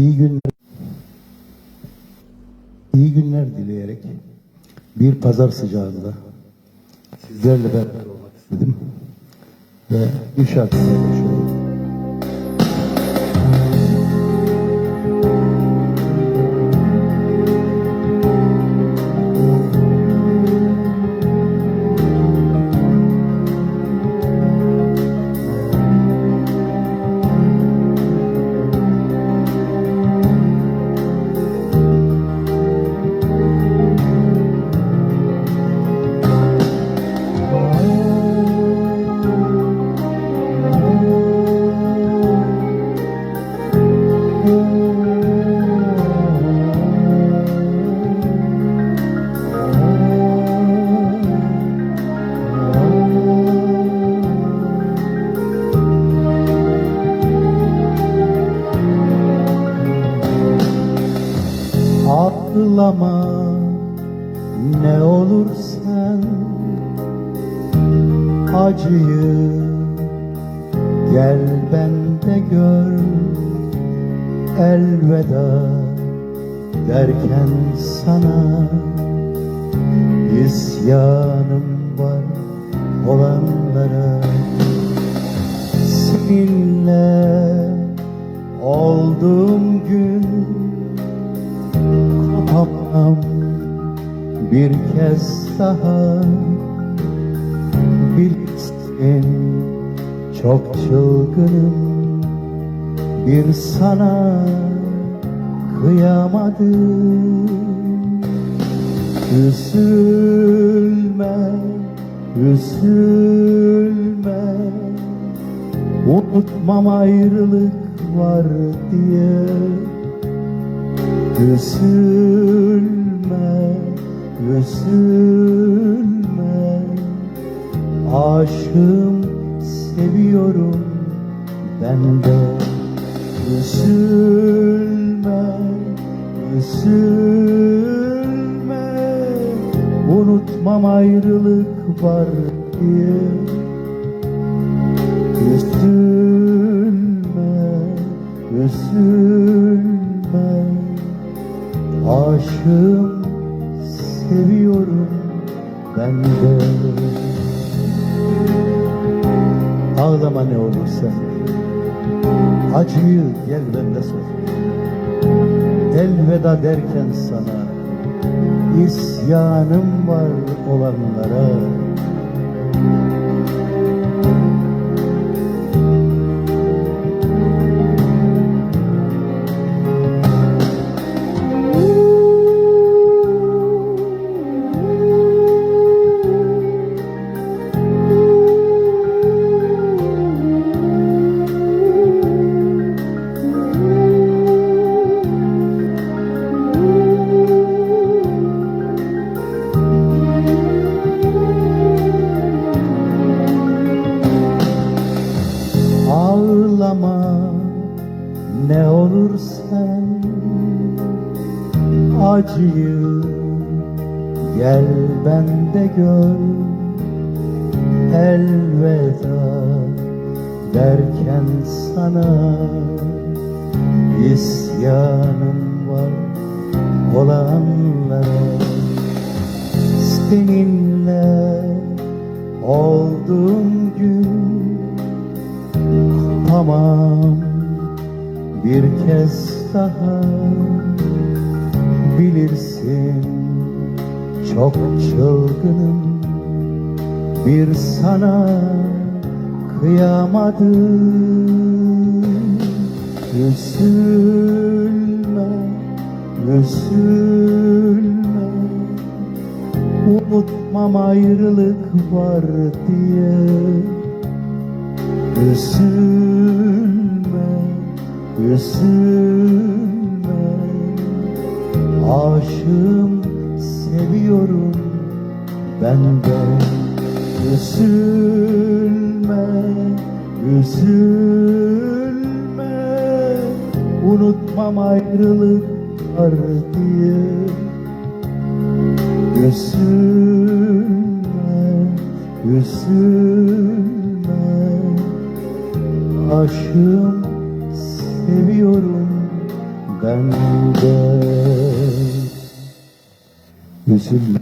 İyi günler. İyi günler dileyerek bir pazar sıcağında sizlerle beraber olmak istedim. Ve bir şarkı paylaşıyorum. Ağlama ne olur sen Acıyı gel bende gör Elveda derken sana. İsyanım var olanlara bir kez daha Bilirsin çok çılgınım. Bir sana kıyamadım. Üzülme, üzülme. Unutmam ayrılık var diye. Üzülme, Aşığım, seviyorum ben de. Üzülme, üzülme. Unutmam ayrılık var diye. Üzülme, üzülme. Aşığım, seviyorum ben de Ağlama ne olursa. Acıyı gel bende sor. Elveda derken sana isyanım var olanlara sen Acıyı gel bende gör. Elveda derken sana isyanım var olanlara. Seninle bir kez daha bilirsin çok çılgınım. Bir sana kıyamadım. Üzülme üzülme. Unutmam ayrılık var diye. Üzülme, üzülme Aşığım, seviyorum. Ben de Üzülme, üzülme. Unutmam ayrılık var diye. Üzülme, üzülme. Aşığım, seviyorum ben de. Üzülme